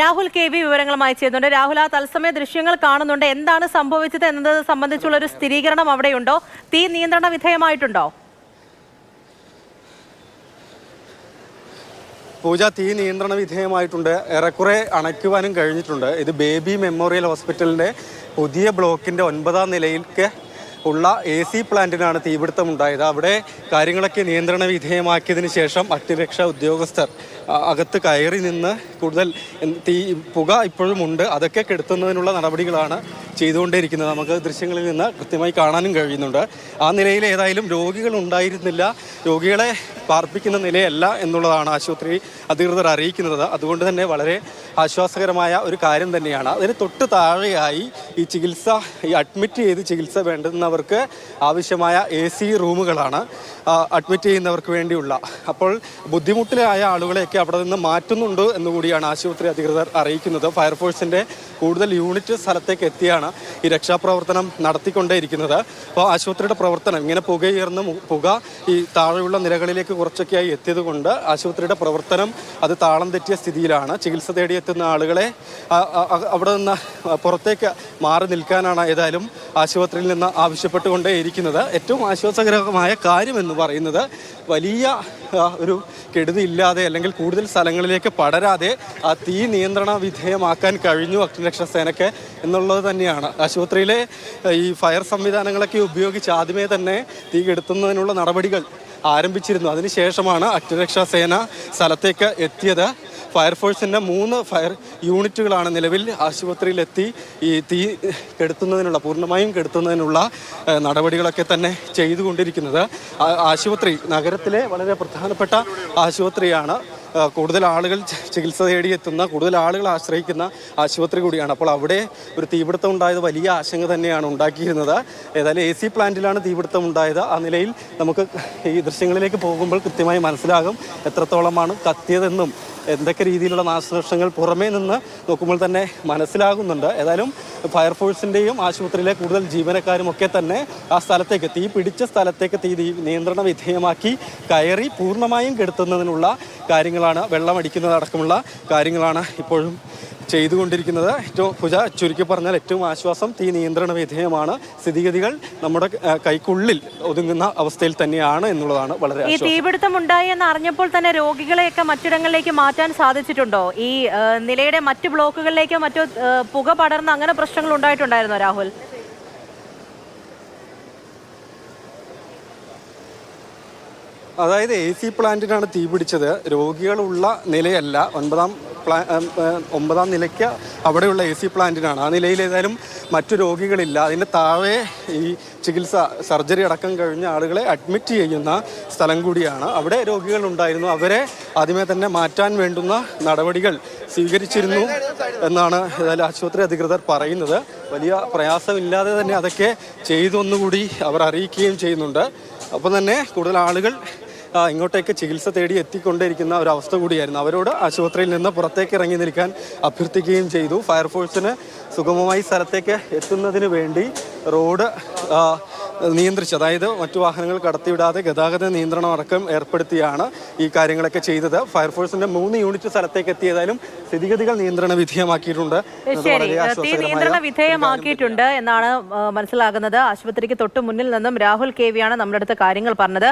Rahul K V വിവരങ്ങളുമായി ചെയ്യുന്നുണ്ട് രാഹുൽ ആ തത്സമയ ദൃശ്യങ്ങൾ കാണുന്നുണ്ട്. എന്താണ് സംഭവിച്ചത് എന്നത് സംബന്ധിച്ചുള്ള ഒരു സ്ഥിരീകരണം അവിടെയുണ്ടോ? തീ നിയന്ത്രണ വിധേയമായിട്ടുണ്ടോ? പൂജ തീ നിയന്ത്രണ വിധേയമായിട്ടുണ്ട്. ഏറെക്കുറെ അണയ്ക്കുവാനും കഴിഞ്ഞിട്ടുണ്ട്. ഇത് ബേബി മെമ്മോറിയൽ ഹോസ്പിറ്റലിന്റെ പുതിയ ബ്ലോക്കിന്റെ ഒൻപതാം നിലയിലേക്ക് ഉള്ള എ സി പ്ലാന്റിനാണ് തീപിടുത്തം ഉണ്ടായത് അവിടെ കാര്യങ്ങളൊക്കെ നിയന്ത്രണ വിധേയമാക്കിയതിന് ശേഷം അഗ്നിരക്ഷാ ഉദ്യോഗസ്ഥർ അകത്ത് കയറി നിന്ന് കൂടുതൽ തീ പുക ഇപ്പോഴും ഉണ്ട്. അതൊക്കെ കെടുത്തുന്നതിനുള്ള നടപടികളാണ് ചെയ്തുകൊണ്ടേയിരിക്കുന്നത്. നമുക്ക് ദൃശ്യങ്ങളിൽ നിന്ന് കൃത്യമായി കാണാനും കഴിയുന്നുണ്ട്. ആ നിലയിൽ ഏതായാലും രോഗികൾ ഉണ്ടായിരുന്നില്ല. രോഗികളെ പാർപ്പിക്കുന്ന നിലയല്ല എന്നുള്ളതാണ് ആശുപത്രി അധികൃതർ അറിയിക്കുന്നത്. അതുകൊണ്ട് തന്നെ വളരെ ആശ്വാസകരമായ ഒരു കാര്യം തന്നെയാണ്. അതിന് തൊട്ട് താഴെയായി ഈ ചികിത്സ ഈ അഡ്മിറ്റ് ചെയ്ത് ചികിത്സ വേണ്ടുന്നവർക്ക് ആവശ്യമായ എ സി റൂമുകളാണ് അഡ്മിറ്റ് ചെയ്യുന്നവർക്ക് വേണ്ടിയുള്ള. അപ്പോൾ ബുദ്ധിമുട്ടിലായ ആളുകളെയൊക്കെ അവിടെ നിന്ന് മാറ്റുന്നുണ്ട് എന്നുകൂടിയാണ് ആശുപത്രി അധികൃതർ അറിയിക്കുന്നത്. ഫയർഫോഴ്സിന്റെ കൂടുതൽ യൂണിറ്റ് സ്ഥലത്തേക്ക് എത്തിയാണ് ഈ രക്ഷാപ്രവർത്തനം നടത്തിക്കൊണ്ടേയിരിക്കുന്നത്. അപ്പോൾ ആശുപത്രിയുടെ പ്രവർത്തനം ഇങ്ങനെ പുകയുയർന്ന് പുക ഈ താഴെയുള്ള നിലകളിലേക്ക് കുറച്ചൊക്കെയായി എത്തിയത് കൊണ്ട് ആശുപത്രിയുടെ പ്രവർത്തനം അത് താളം തെറ്റിയ സ്ഥിതിയിലാണ്. ചികിത്സ തേടിയെത്തുന്ന ആളുകളെ അവിടെ നിന്ന് പുറത്തേക്ക് മാറി നിൽക്കാനാണ് ഏതായാലും ആശുപത്രിയിൽ നിന്ന് ആവശ്യപ്പെട്ടുകൊണ്ടേയിരിക്കുന്നത് ഏറ്റവും ആശ്വാസകരമായ കാര്യമെന്ന് പറയുന്നത് വലിയ ഒരു കെടുതി ഇല്ലാതെ അല്ലെങ്കിൽ കൂടുതൽ സ്ഥലങ്ങളിലേക്ക് പടരാതെ ആ തീ നിയന്ത്രണ വിധേയമാക്കാൻ കഴിഞ്ഞു അഗ്നിരക്ഷാ സേനയ്ക്ക് എന്നുള്ളത് തന്നെയാണ്. ആശുപത്രിയിലെ ഈ ഫയർ സംവിധാനങ്ങളൊക്കെ ഉപയോഗിച്ച് ആദ്യമേ തന്നെ തീ കെടുത്തുന്നതിനുള്ള നടപടികൾ ആരംഭിച്ചിരുന്നു. അതിനുശേഷമാണ് അഗ്നിരക്ഷാ സേന സ്ഥലത്തേക്ക് എത്തിയത്. ഫയർഫോഴ്സിന്റെ മൂന്ന് ഫയർ യൂണിറ്റുകളാണ് നിലവിൽ ആശുപത്രിയിലെത്തി ഈ തീ കെടുത്തുന്നതിനുള്ള പൂർണമായും കെടുത്തുന്നതിനുള്ള നടപടികളൊക്കെ തന്നെ ചെയ്തുകൊണ്ടിരിക്കുന്നത്. ആശുപത്രി നഗരത്തിലെ വളരെ പ്രധാനപ്പെട്ട ആശുപത്രിയാണ്. കൂടുതൽ ആളുകൾ ചികിത്സ തേടിയെത്തുന്ന കൂടുതൽ ആളുകൾ ആശ്രയിക്കുന്ന ആശുപത്രി കൂടിയാണ്. അപ്പോൾ അവിടെ ഒരു തീപിടുത്തം ഉണ്ടായത് വലിയ ആശങ്ക തന്നെയാണ് ഉണ്ടാക്കിയിരുന്നത്. ഏതായാലും എ സി പ്ലാന്റിലാണ് തീപിടുത്തം ഉണ്ടായത്. ആ നിലയിൽ നമുക്ക് ഈ ദൃശ്യങ്ങളിലേക്ക് പോകുമ്പോൾ കൃത്യമായി മനസ്സിലാകും എത്രത്തോളമാണ് കത്തിയതെന്നും എന്തൊക്കെ രീതിയിലുള്ള നാശനഷ്ടങ്ങൾ പുറമേ നിന്ന് നോക്കുമ്പോൾ തന്നെ മനസ്സിലാകുന്നുണ്ട്. ഏതായാലും ഫയർഫോഴ്സിന്റെയും ആശുപത്രിയിലെ കൂടുതൽ ജീവനക്കാരും ഒക്കെ തന്നെ ആ സ്ഥലത്തേക്ക് തീ പിടിച്ച സ്ഥലത്തേക്ക് തീ നിയന്ത്രണ വിധേയമാക്കി കയറി പൂർണമായും കെടുത്തുന്നതിനുള്ള കാര്യങ്ങളാണ് വെള്ളമടിക്കുന്നതടക്കമുള്ള കാര്യങ്ങളാണ് ഇപ്പോഴും ചെയ്തുകൊണ്ടിരിക്കുന്നത്. ഏറ്റവും പുജ ചുരുക്കി പറഞ്ഞാൽ ഏറ്റവും ആശ്വാസം തീ നിയന്ത്രണ വിധേയമാണ്. സ്ഥിതിഗതികൾ നമ്മുടെ കൈക്കുള്ളിൽ ഒതുങ്ങുന്ന അവസ്ഥയിൽ തന്നെയാണ് എന്നുള്ളതാണ് വളരെ ഈ തീപിടുത്തം ഉണ്ടായി എന്ന് അറിഞ്ഞപ്പോൾ തന്നെ രോഗികളെയൊക്കെ മറ്റിടങ്ങളിലേക്ക് മാറ്റാൻ സാധിച്ചിട്ടുണ്ടോ? ഈ നിലയുടെ മറ്റു ബ്ലോക്കുകളിലേക്കോ മറ്റോ പുക പടർന്ന് അങ്ങനെ പ്രശ്നങ്ങൾ ഉണ്ടായിട്ടുണ്ടായിരുന്നോ രാഹുൽ? അതായത് എ സി പ്ലാന്റിനാണ് തീ പിടിച്ചത്. രോഗികളുള്ള നിലയല്ല. ഒൻപതാം പ്ലാ ഒമ്പതാം നിലയ്ക്ക് അവിടെയുള്ള എ സി പ്ലാന്റിനാണ്. ആ നിലയിൽ ഏതായാലും മറ്റു രോഗികളില്ല. അതിന്റെ താഴെ ഈ ചികിത്സ സർജറി അടക്കം കഴിഞ്ഞ ആളുകളെ അഡ്മിറ്റ് ചെയ്യുന്ന സ്ഥലം കൂടിയാണ്. അവിടെ രോഗികൾ ഉണ്ടായിരുന്നു അവരെ ആദ്യമേ തന്നെ മാറ്റാൻ വേണ്ടുന്ന നടപടികൾ സ്വീകരിച്ചിരുന്നു എന്നാണ് ഏതായാലും ആശുപത്രി അധികൃതർ പറയുന്നത്. വലിയ പ്രയാസമില്ലാതെ തന്നെ അതൊക്കെ ചെയ്തു എന്നുകൂടി അവർ അറിയിക്കുകയും ചെയ്യുന്നുണ്ട്. അപ്പം തന്നെ കൂടുതൽ ആളുകൾ ഇങ്ങോട്ടേക്ക് ചികിത്സ തേടി എത്തിക്കൊണ്ടിരിക്കുന്ന ഒരു അവസ്ഥ കൂടിയായിരുന്നു. അവരോട് ആശുപത്രിയിൽ നിന്ന് പുറത്തേക്ക് ഇറങ്ങി നിൽക്കാൻ അഭ്യർത്ഥിക്കുകയും ചെയ്തു. ഫയർഫോഴ്സിന് സുഗമമായി സ്ഥലത്തേക്ക് എത്തുന്നതിന് വേണ്ടി റോഡ് നിയന്ത്രിച്ചു. അതായത് മറ്റു വാഹനങ്ങൾ കടത്തിവിടാതെ ഗതാഗത നിയന്ത്രണം അടക്കം ഏർപ്പെടുത്തിയാണ് ഈ കാര്യങ്ങളൊക്കെ ചെയ്തത്. ഫയർഫോഴ്സിന്റെ മൂന്ന് യൂണിറ്റ് സ്ഥലത്തേക്ക് എത്തിയതായാലും സ്ഥിതിഗതികൾ നിയന്ത്രണ വിധേയമാക്കിയിട്ടുണ്ട്. നിയന്ത്രണ വിധേയമാക്കിയിട്ടുണ്ട് എന്നാണ് മനസ്സിലാകുന്നത്. ആശുപത്രിക്ക് തൊട്ട് മുന്നിൽ നിന്നും രാഹുൽ കെ വിയാണ് നമ്മുടെ അടുത്ത് കാര്യങ്ങൾ പറഞ്ഞത്.